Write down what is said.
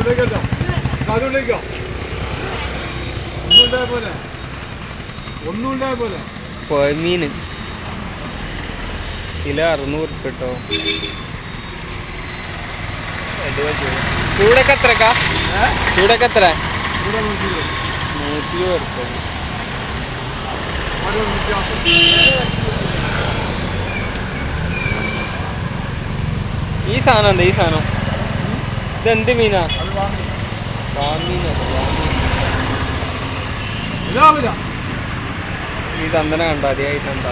ഉള്ളിലേക്കോ അത് ഉള്ളിലേക്കോ ഒന്നും പോലെ ഒന്നുണ്ടായ പോലെ പൊയമീൻ കിലോ അറുന്നൂറ് കേട്ടോ ചൂടൊക്കെ എത്രക്കാ? ചൂടൊക്കെ എത്ര? നൂറ്റി ഇരുപത് ഈ സാധനം എന്താ? ഈ സാധനം. ഇതെന്ത് മീനാ? ഈ തന്തന കണ്ട? അതിയായി തന്ത